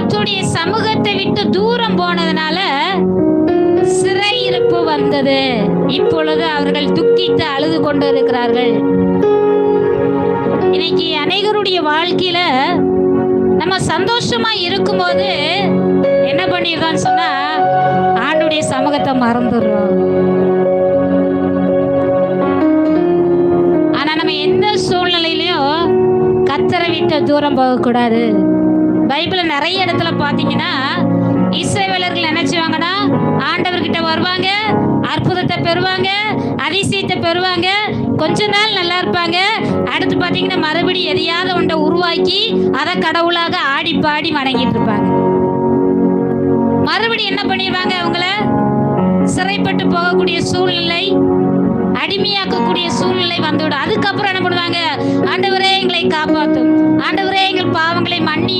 கர்த்தருடைய சமூகத்தை விட்டு தூரம் போனதுனால சிறையிருப்பு வந்தது. இப்பொழுது அவர்கள் துக்கித்து அழுது கொண்டு இருக்கிறார்கள் இன்னைக்கு அநேகருடைய வாழ்க்கையில நம்ம சந்தோஷமா இருக்கும்போது என்ன பண்ணிடுறான்னு சொன்னா ஆண்டுடைய சமூகத்தை மறந்துடுறோம். ஆனா நம்ம எந்த சூழ்நிலையிலையும் கத்தரை விட்டு தூரம் போகக்கூடாது. பைபிளில் நிறைய இடத்துல பார்த்தீங்கன்னா இஸ்ரவேலர்கள் நினைச்சுவாங்கன்னா ஆண்டவர்கிட்ட வருவாங்க அற்புதத்தை பெறுவாங்க அதிசயத்தை பெறுவாங்க கொஞ்ச நாள் நல்லா இருப்பாங்க. அடுத்து பார்த்தீங்கன்னா மறுபடியும் எதையாவது ஒன்றை உருவாக்கி அதை கடவுளாக ஆடி பாடி வணங்கிட்டு இருப்பாங்க. மறுபடியும் என்ன பண்ணிடுவாங்க அவங்கள? சிறைப்பட்டு போகக்கூடிய சூழ்நிலை அடிமையாக்கக்கூடிய சூழ்நிலை வந்துவிடும். அதுக்கப்புறம் என்ன பண்ணுவாங்க? ஆண்டவரே எங்களை காப்பாற்றும் ஆண்டவரே எங்கள் பாவங்களை மன்னி